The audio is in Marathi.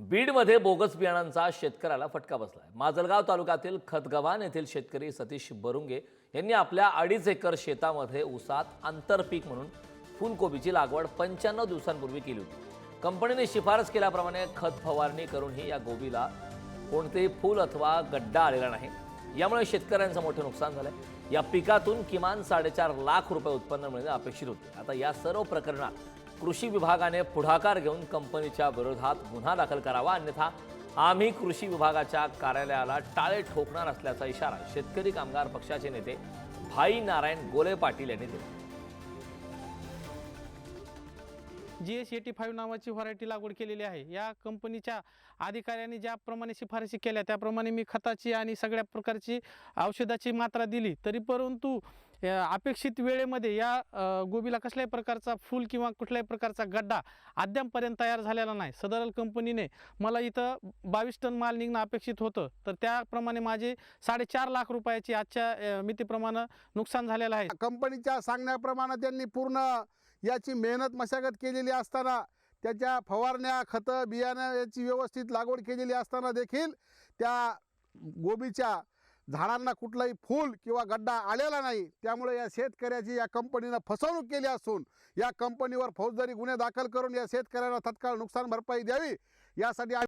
बीडमध्ये बोगस बियाणांचा शेतकऱ्याला फटका बसला आहे माजलगाव तालुक्यातील खतगव्हाण येथील शेतकरी सतीश बरुंगे यांनी आपल्या अडीच एकर शेतामध्ये ऊसात आंतरपीक म्हणून फुलकोबीची लागवड पंच्याण्णव दिवसांपूर्वी केली होती. कंपनीने शिफारस केल्याप्रमाणे खत फवारणी करूनही या गोबीला कोणतेही फूल अथवा गड्डा आलेला नाही. यामुळे शेतकऱ्यांचं मोठं नुकसान झालं या पिकातून किमान साडेचार लाख रुपये उत्पन्न मिळणे अपेक्षित होते. आता या सर्व प्रकरणात कृषी विभागाने पुढाकार घेऊन कंपनीच्या विरोधात गुन्हा दाखल करावा अन्यथा आम्ही कृषी विभागाच्या कार्यालयाला टाळे ठोकणार असल्याचा इशारा शेतकरी कामगार पक्षाचे नेते भाई नारायण गोले पाटील यांनी दिला. जी एस एटी फाईव्ह नावाची व्हरायटी लागवड केलेली आहे. या कंपनीच्या अधिकाऱ्यांनी ज्याप्रमाणे शिफारशी केल्या त्याप्रमाणे मी खताची आणि सगळ्या प्रकारची औषधाची मात्रा दिली. तरी परंतु अपेक्षित वेळेमध्ये या गोबीला कसल्याही प्रकारचा फूल किंवा कुठल्याही प्रकारचा गड्डा अद्यापर्यंत तयार झालेला नाही. सदरल कंपनीने मला इथं बावीस टन माल निघणं अपेक्षित होतं. तर त्याप्रमाणे माझे साडेचार लाख रुपयाची आजच्या मितीप्रमाणे नुकसान झालेलं आहे. कंपनीच्या सांगण्याप्रमाणे त्यांनी पूर्ण याची मेहनत मशागत केलेली असताना त्याच्या फवारण्या खतं बियाणं याची व्यवस्थित लागवड केलेली असताना देखील त्या गोबीच्या झाडांना कुठलाही फूल किंवा गड्डा आलेला नाही. त्यामुळे या शेतकऱ्याची या कंपनीनं फसवणूक केली असून या कंपनीवर फौजदारी गुन्हे दाखल करून या शेतकऱ्यांना तत्काळ नुकसान भरपाई द्यावी. यासाठी आम्ही